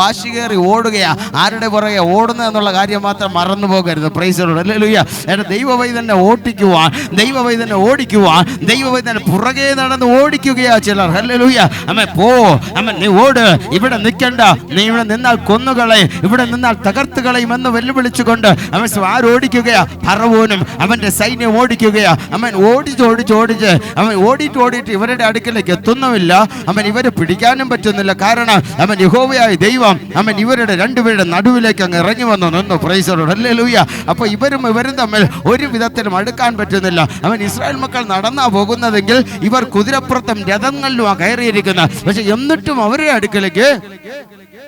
വാശി കയറി ഓടുകയാ. ആരുടെ പുറകെ ഓടുന്നത് എന്നുള്ള കാര്യം മാത്രം മറന്നു പോകരുത്. പ്രൈസോട് അല്ലേ എന്റെ ദൈവവൈ തന്നെ ഓട്ടിക്കുവാൻ ദൈവവൈതന്നെ ഓടിക്കുവാൻ ദൈവവൈ തന്നെ പുറകെ നടന്ന് ഓടിക്കുകയാ ചിലർ. അല്ലേ ലൂയ അമ്മ പോ. അമ്മ നീ ഓട്. ഇവിടെ നിൽക്കണ്ട. നീ ഇവിടെ നിന്നാൽ കൊന്നുകളെ ഇവിടെ നിന്നാൽ തകർത്ത് കളയും എന്ന് വെല്ലുവിളിച്ചുകൊണ്ട് അവൻ ആരോടിക്കുകയാ പറവോനും അവന്റെ സൈന്യം ഓടിക്കുകയാ. അവൻ ഓടിച്ച് ഓടിച്ച് ഓടിച്ച് അവൻ ഓടിയിട്ട് ഓടിയിട്ട് ഇവരുടെ അടുക്കലേക്ക് എത്തുന്നുമില്ല. അവൻ ഇവരെ പിടിക്കാനും പറ്റുന്നില്ല. കാരണം അവൻ യഹോവയായ ദൈവം അവൻ ഇവരുടെ രണ്ടുപേരുടെ നടുവിലേക്ക് അങ്ങ് ഇറങ്ങി വന്നു നിന്നു. പ്രൈസറോട് അല്ലേ ലൂയ അപ്പൊ ഇവരും ഇവരും തമ്മിൽ ഒരു വിധത്തിലും അടുക്കാൻ പറ്റുന്നില്ല. അവൻ ഇസ്രായേൽ മക്കൾ നടന്നാ പോകുന്നതെങ്കിൽ ഇവർ കുതിരപ്പുറത്തും രഥങ്ങളിലും കയറിയിരിക്കുന്ന. പക്ഷെ എന്നിട്ടും അവരുടെ അടുക്കലേക്ക്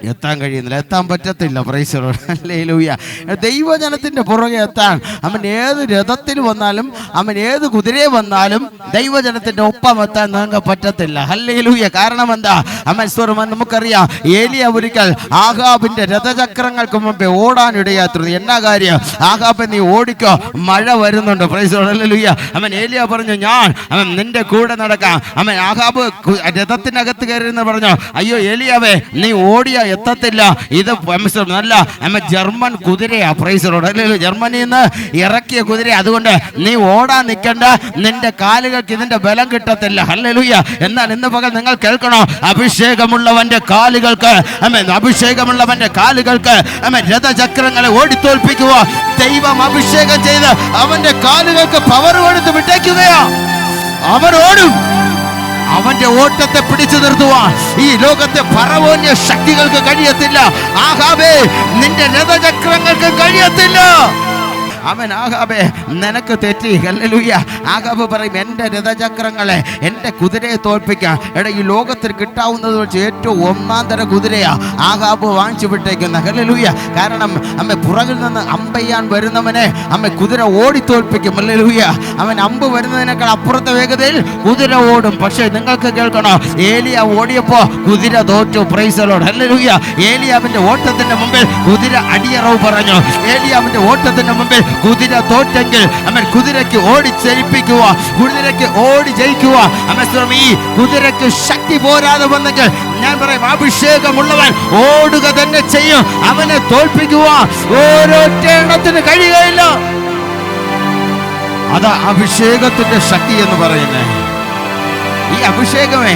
എത്താൻ കഴിയുന്നില്ല. എത്താൻ പറ്റത്തില്ല. പ്രൈസറോട് അല്ലേ ലൂയ ദൈവജനത്തിന്റെ പുറകെ എത്താൻ. അവൻ ഏത് രഥത്തിൽ വന്നാലും അവൻ ഏത് കുതിരയെ വന്നാലും ദൈവജനത്തിന്റെ ഒപ്പം എത്താൻ നിങ്ങൾക്ക് പറ്റത്തില്ല. അല്ലേ ലൂയ കാരണം എന്താ? അമ്മ നമുക്കറിയാം. ഏലിയ ഒരിക്കൽ ആഹാബിന്റെ രഥചക്രങ്ങൾക്ക് മുമ്പേ ഓടാൻ ഇടയാത്തുന്നു എന്നാ കാര്യം? ആഹാബ് നീ ഓടിക്കോ. മഴ വരുന്നുണ്ട്. ലൂയ അവൻ ഏലിയ പറഞ്ഞു ഞാൻ അവൻ നിന്റെ കൂടെ നടക്കാം. അവൻ ആഹാബ് രഥത്തിനകത്ത് കയറി എന്ന് പറഞ്ഞു അയ്യോ ഏലിയാവേ നീ ഓടിയ എത്തത്തില്ല. ഇത് നല്ല അമ്മ ജർമ്മൻ കുതിരയാ. പ്രൈസറോട് അല്ലല്ലോ ജർമ്മനിയിൽ നിന്ന് ഇറക്കിയ കുതിര അതുകൊണ്ട് നീ ഓടാൻ നിൽക്കണ്ട. നിന്റെ കാലുകൾക്ക് ഇതിന്റെ ബലം കിട്ടത്തില്ല. ഹല്ലേലൂയ എന്നാൽ ഇന്ന് പകൽ നിങ്ങൾ കേൾക്കണോ? അഭിഷേകമുള്ളവന്റെ കാലുകൾക്ക്. അഭിഷേകമുള്ളവന്റെ കാലുകൾക്ക് രഥചക്രങ്ങളെ ഓടിത്തോൽപ്പിക്കുക. ദൈവം അഭിഷേകം ചെയ്ത് അവന്റെ കാലുകൾക്ക് പവർ കൊടുത്ത് വിട്ടേക്കുകയാ. അവൻ ഓടും. അവന്റെ ഓട്ടത്തെ പിടിച്ചു നിർത്തുവാൻ ഈ ലോകത്തെ പറവോന്യ ശക്തികൾക്ക് കഴിയത്തില്ല. ആഹാബേ നിന്റെ രഥചക്രങ്ങൾക്ക് കഴിയത്തില്ല. അവൻ ആകാബെ നിനക്ക് തെറ്റി. ഹല്ലേലൂയ. ആകാബ് പറയും എന്റെ രഥചക്രങ്ങളെ എന്റെ കുതിരയെ തോൽപ്പിക്കാം. എടാ ഈ ലോകത്തിൽ കിട്ടാവുന്നത് വെച്ച് ഏറ്റവും ഒന്നാം തര കുതിരയാ. ആകാബ് വാങ്ങിച്ചു വിട്ടേക്കുന്ന. ഹല്ലേലൂയ. കാരണം അമ്മ പുറകിൽ നിന്ന് അമ്പയ്യാൻ വരുന്നവനെ അമ്മ കുതിര ഓടി തോൽപ്പിക്കും. ഹല്ലേലൂയ. അവൻ അമ്പ് വരുന്നതിനേക്കാൾ അപ്പുറത്തെ വേഗതയിൽ കുതിര ഓടും. പക്ഷേ നിങ്ങൾക്ക് കേൾക്കണോ? ഏലിയ ഓടിയപ്പോ കുതിര തോറ്റു. പ്രൈസലോട് ഹല്ലേലൂയ. ഏലിയാവിന്റെ ഓട്ടത്തിന്റെ മുമ്പിൽ കുതിര അടിയറവ് പറഞ്ഞു. ഏലിയാവിന്റെ ഓട്ടത്തിന്റെ മുമ്പിൽ കുതിര തോറ്റെങ്കിൽ അമ്മൻ കുതിരയ്ക്ക് ഓടി ജയിപ്പിക്കുക കുതിരയ്ക്ക് ഓടി ജയിക്കുക. അമ്മ സ്വാമി കുതിരയ്ക്ക് ശക്തി പോരാതെ വന്നെങ്കിൽ ഞാൻ പറയും അഭിഷേകമുള്ളവൻ ഓടുക തന്നെ ചെയ്യും അവനെ തോൽപ്പിക്കുക. ഓരോറ്റ എണ്ണത്തിന് കഴിയുകയില്ല. അതാ അഭിഷേകത്തിന്റെ ശക്തി എന്ന് പറയുന്നത്. ഈ അഭിഷേകമേ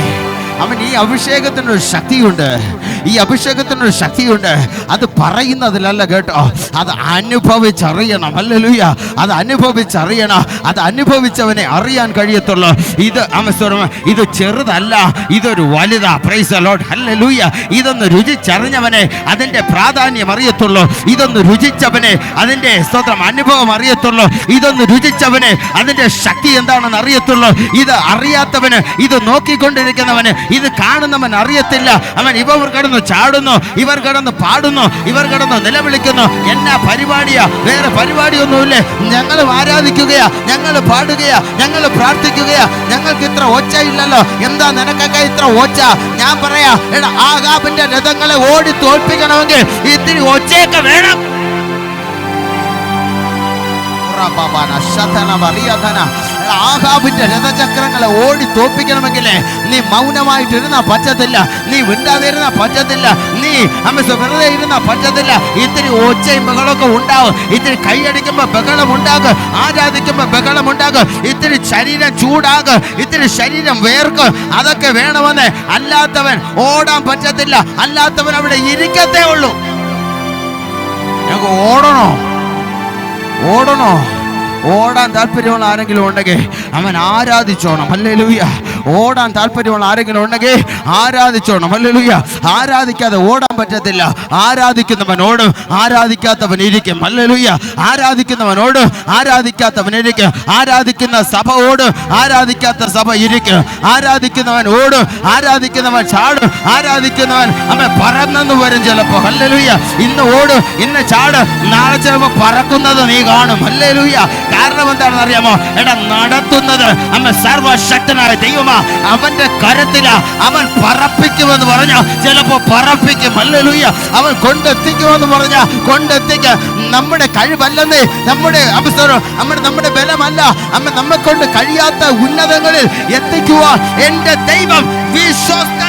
അവൻ ഈ അഭിഷേകത്തിനൊരു ശക്തിയുണ്ട്. ഈ അഭിഷേകത്തിനൊരു ശക്തിയുണ്ട്. അത് പറയുന്നതിലല്ല കേട്ടോ. അത് അനുഭവിച്ചറിയണം. അല്ലലുയ അത് അനുഭവിച്ചറിയണം. അത് അനുഭവിച്ചവനെ അറിയാൻ കഴിയത്തുള്ളൂ. ഇത് ഇത് ചെറുതല്ല. ഇതൊരു വലുതാ. പ്രൈസ് അലോട്ട് അല്ലലുയ ഇതൊന്ന് രുചിച്ചറിഞ്ഞവനെ അതിന്റെ പ്രാധാന്യം അറിയത്തുള്ളൂ. ഇതൊന്ന് രുചിച്ചവനെ അതിന്റെ സ്തോത്രം അനുഭവം അറിയത്തുള്ളൂ. ഇതൊന്ന് രുചിച്ചവനെ അതിന്റെ ശക്തി എന്താണെന്ന് അറിയത്തുള്ളൂ. ഇത് അറിയാത്തവന് ഇത് നോക്കിക്കൊണ്ടിരിക്കുന്നവന് ഇത് കാണുന്നവൻ അറിയത്തില്ല. അവൻ ഇവർ കിടന്ന് ചാടുന്നു ഇവർ കിടന്ന് പാടുന്നു ഇവർ കിടന്ന് നിലവിളിക്കുന്നു. എന്നാ പരിപാടിയാ? വേറെ പരിപാടിയൊന്നുമില്ലേ? ഞങ്ങൾ ആരാധിക്കുകയാ? ഞങ്ങൾ പാടുകയാ? ഞങ്ങൾ പ്രാർത്ഥിക്കുകയാ? ഞങ്ങൾക്ക് ഇത്ര ഒച്ച ഇല്ലല്ലോ എന്താ നിനക്കൊക്കെ ഇത്ര ഒച്ച? ഞാൻ പറയാ എടാ ആകാബിന്റെ രഥങ്ങളെ ഓടി തോൽപ്പിക്കണമെങ്കിൽ ഇത്തിരി ഒച്ചയൊക്കെ വേണം. ആഹാബിന്റെ രഥചക്രങ്ങളെ ഓടി തോപ്പിക്കണമെങ്കിൽ നീ മൗനമായിട്ട് ഇരുന്ന പറ്റത്തില്ല നീ വിണ്ടാതിരുന്ന പറ്റത്തില്ല നീ അമ്മ വെറുതെ ഇരുന്ന പറ്റത്തില്ല. ഇത്തിരി ഒച്ചയും ബഹളമൊക്കെ ഉണ്ടാകും ഇത്തിരി കൈയടിക്കുമ്പോ ബഹളം ഉണ്ടാകും ആരാധിക്കുമ്പോ ബഹളം ഉണ്ടാകും ഇത്തിരി ശരീരം ചൂടാകും ഇത്തിരി ശരീരം വേർക്കും. അതൊക്കെ വേണമെന്ന് അല്ലാത്തവൻ ഓടാൻ പറ്റത്തില്ല അല്ലാത്തവൻ അവിടെ ഇരിക്കത്തേ ഉള്ളൂ. ഞങ്ങൾക്ക് ഓടണോ? ഓടണോ ഓടാൻ താല്പര്യമുള്ള ആരെങ്കിലും ഉണ്ടെങ്കിൽ അവൻ ആരാധിച്ചോണം. അല്ലേലൂയ ഓടാൻ താല്പര്യമുള്ള ആരെങ്കിലും ഉണ്ടെങ്കിൽ ആരാധിച്ചോണം. അല്ലേലൂയ ആരാധിക്കാതെ ഓടാൻ പറ്റത്തില്ല. ആരാധിക്കുന്നവൻ ഓടും. ആരാധിക്കാത്തവൻ ഇരിക്കും. അല്ലേലൂയ ആരാധിക്കുന്നവൻ ഓടും ആരാധിക്കാത്തവൻ ഇരിക്കും. ആരാധിക്കുന്ന സഭ ഓടും. ആരാധിക്കാത്ത സഭ ഇരിക്കും. ആരാധിക്കുന്നവൻ ഓടും. ആരാധിക്കുന്നവൻ ചാടും. ആരാധിക്കുന്നവൻ അവൻ പറന്നെന്ന് വരും ചിലപ്പോ. അല്ലേലൂയ ഇന്ന് ഓടും. ഇന്ന് ചാട്. നാളെ ചിലപ്പോ പറക്കുന്നത് നീ കാണും. അല്ലേലൂയ കാരണം എന്താണെന്ന് അറിയാമോ? എടാ നടത്തുന്നത് അമ്മ സർവശക്തനായ ദൈവമാ. അവന്റെ കരത്തിലാ അവൻ പറപ്പിക്കുമെന്ന് പറഞ്ഞ ചിലപ്പോ പറപ്പിക്കും. അല്ലേലൂയ അവൻ കൊണ്ടെത്തിക്കുമെന്ന് പറഞ്ഞ കൊണ്ടെത്തിക്ക. നമ്മുടെ കഴിവല്ലെന്നേ നമ്മുടെ നമ്മുടെ നമ്മുടെ ബലമല്ല. അമ്മ നമ്മെ കൊണ്ട് കഴിയാത്ത ഉന്നതങ്ങളിൽ എത്തിക്കുവാൻ എന്റെ ദൈവം വിശ്വസ്ത